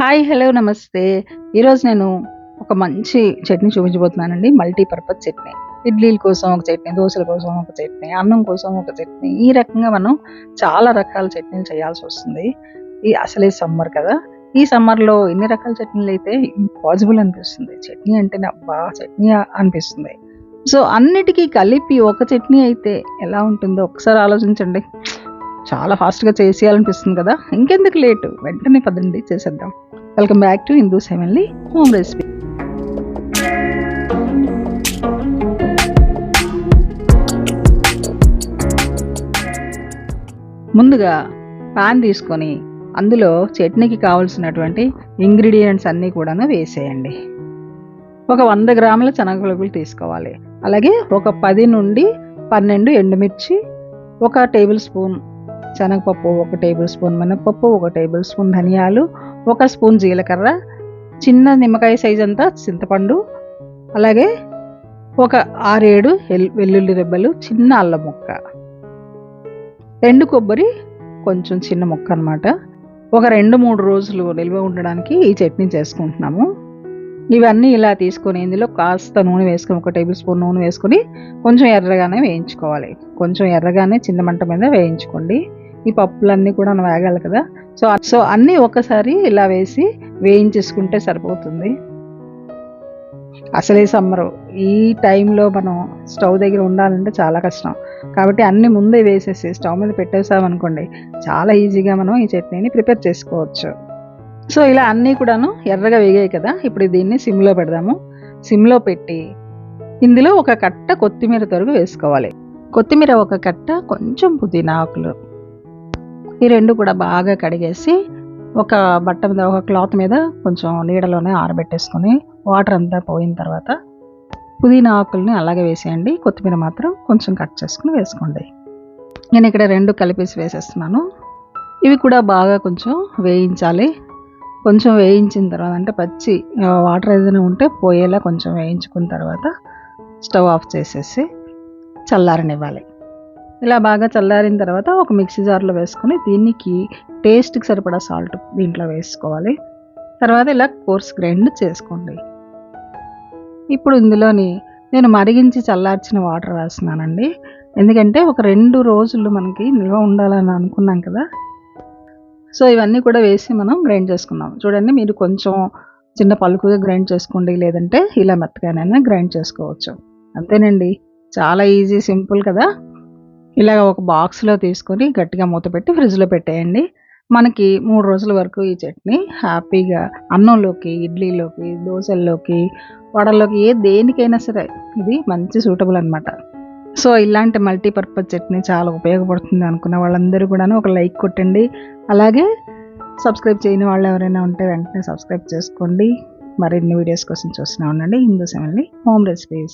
Hi hello నమస్తే. ఈరోజు నేను ఒక మంచి చట్నీ చూపించబోతున్నానండి. మల్టీపర్పస్ చట్నీ. ఇడ్లీల కోసం ఒక చట్నీ దోశల కోసం ఒక చట్నీ అన్నం కోసం ఒక చట్నీ. ఈ రకంగా మనం చాలా రకాల చట్నీలు చేయాల్సి వస్తుంది. ఈ అసలే సమ్మర్ కదా. ఈ సమ్మర్లో ఎన్ని రకాల చట్నీలు అయితే ఇంపాసిబుల్ అనిపిస్తుంది. చట్నీ అంటే అబ్బా చట్నీ అనిపిస్తుంది. సో అన్నిటికీ కలిపి ఒక చట్నీ అయితే ఎలా ఉంటుందో ఒకసారి ఆలోచించండి. చాలా ఫాస్ట్గా చేసేయాలనిపిస్తుంది కదా. ఇంకెందుకు లేటు? వెంటనే పదండి చేసేద్దాం. Welcome back to Hindu sevenly home recipe. ముందుగా పాన్ తీసుకొని అందులో చట్నీకి కావాల్సినటువంటి ఇంగ్రీడియంట్స్ అన్నీ కూడాను వేసేయండి. ఒక వంద గ్రాముల శనగపలుకులు తీసుకోవాలి. అలాగే ఒక పది నుండి పన్నెండు ఎండుమిర్చి ఒక టేబుల్ స్పూన్ శనగపప్పు ఒక టేబుల్ స్పూన్ మినపప్పు ఒక టేబుల్ స్పూన్ ధనియాలు ఒక స్పూన్ జీలకర్ర చిన్న నిమ్మకాయ సైజ్ అంతా చింతపండు అలాగే ఒక ఆరేడు ఎల్- వెల్లుల్లి రెబ్బలు చిన్న అల్లం ముక్క. ఎండు కొబ్బరి కొంచెం చిన్న ముక్క అన్నమాట. ఒక రెండు మూడు రోజులు నిల్వ ఉండడానికి ఈ చట్నీ చేసుకుంటున్నాము. ఇవన్నీ ఇలా తీసుకొని ఇందులో కాస్త నూనె వేసుకొని ఒక టేబుల్ స్పూన్ నూనె వేసుకొని కొంచెం ఎర్రగానే వేయించుకోవాలి. కొంచెం ఎర్రగానే చిన్న మంట మీద వేయించుకోండి. ఈ పప్పులన్నీ కూడా మనం వేగాలి కదా. సో సో అన్నీ ఒకసారి ఇలా వేసి వేయించేసుకుంటే సరిపోతుంది. అసలే సమ్మరు. ఈ టైంలో మనం స్టవ్ దగ్గర ఉండాలంటే చాలా కష్టం. కాబట్టి అన్ని ముందే వేసేసి స్టవ్ మీద పెట్టేసామనుకోండి చాలా ఈజీగా మనం ఈ చట్నీని ప్రిపేర్ చేసుకోవచ్చు. సో ఇలా అన్నీ కూడాను ఎర్రగా వేగాయి కదా. ఇప్పుడు దీన్ని సిమ్లో పెడదాము. సిమ్లో పెట్టి ఇందులో ఒక కట్ట కొత్తిమీర తరుగు వేసుకోవాలి. కొత్తిమీర ఒక కట్ట కొంచెం పుదీనా ఆకులు. ఈ రెండు కూడా బాగా కడిగేసి ఒక బట్ట మీద ఒక క్లాత్ మీద కొంచెం నీడలోనే ఆరబెట్టేసుకొని వాటర్ అంతా పోయిన తర్వాత పుదీనా ఆకుల్ని అలాగే వేసేయండి. కొత్తిమీర మాత్రం కొంచెం కట్ చేసుకుని వేసుకోండి. నేను ఇక్కడ రెండు కలిపేసి వేసేస్తున్నాను. ఇవి కూడా బాగా కొంచెం వేయించాలి. కొంచెం వేయించిన తర్వాత అంటే పచ్చి వాటర్ ఏదైనా ఉంటే పోయేలా కొంచెం వేయించుకున్న తర్వాత స్టవ్ ఆఫ్ చేసేసి చల్లారనివ్వాలి. ఇలా బాగా చల్లారిన తర్వాత ఒక మిక్సీ జార్లో వేసుకొని దీనికి టేస్ట్కి సరిపడా సాల్ట్ దీంట్లో వేసుకోవాలి. తర్వాత ఇలా కోర్స్ గ్రైండ్ చేసుకోండి. ఇప్పుడు ఇందులోని నేను మరిగించి చల్లార్చిన వాటర్ వేస్తున్నానండి. ఎందుకంటే ఒక రెండు రోజులు మనకి నిల్వ ఉండాలని అనుకున్నాం కదా. సో ఇవన్నీ కూడా వేసి మనం గ్రైండ్ చేసుకుందాం. చూడండి మీరు కొంచెం చిన్న పలుకుగా గ్రైండ్ చేసుకోండి. లేదంటే ఇలా మెత్తగానైనా గ్రైండ్ చేసుకోవచ్చు. అంతేనండి. చాలా ఈజీ సింపుల్ కదా. ఇలాగ ఒక బాక్స్లో తీసుకొని గట్టిగా మూత పెట్టి ఫ్రిడ్జ్లో పెట్టేయండి. మనకి మూడు రోజుల వరకు ఈ చట్నీ హ్యాపీగా అన్నంలోకి ఇడ్లీలోకి దోశల్లోకి వడల్లోకి ఏ దేనికైనా సరే ఇది మంచి సూటబుల్ అనమాట సో ఇలాంటి మల్టీపర్పస్ చట్నీ చాలా ఉపయోగపడుతుంది అనుకున్న వాళ్ళందరూ కూడాను ఒక లైక్ కొట్టండి. అలాగే సబ్స్క్రైబ్ చేయని వాళ్ళు ఎవరైనా ఉంటే వెంటనే సబ్స్క్రైబ్ చేసుకోండి. మరిన్ని వీడియోస్ కోసం చూస్తూనే ఉండండి. Hindu sevenly home recipes.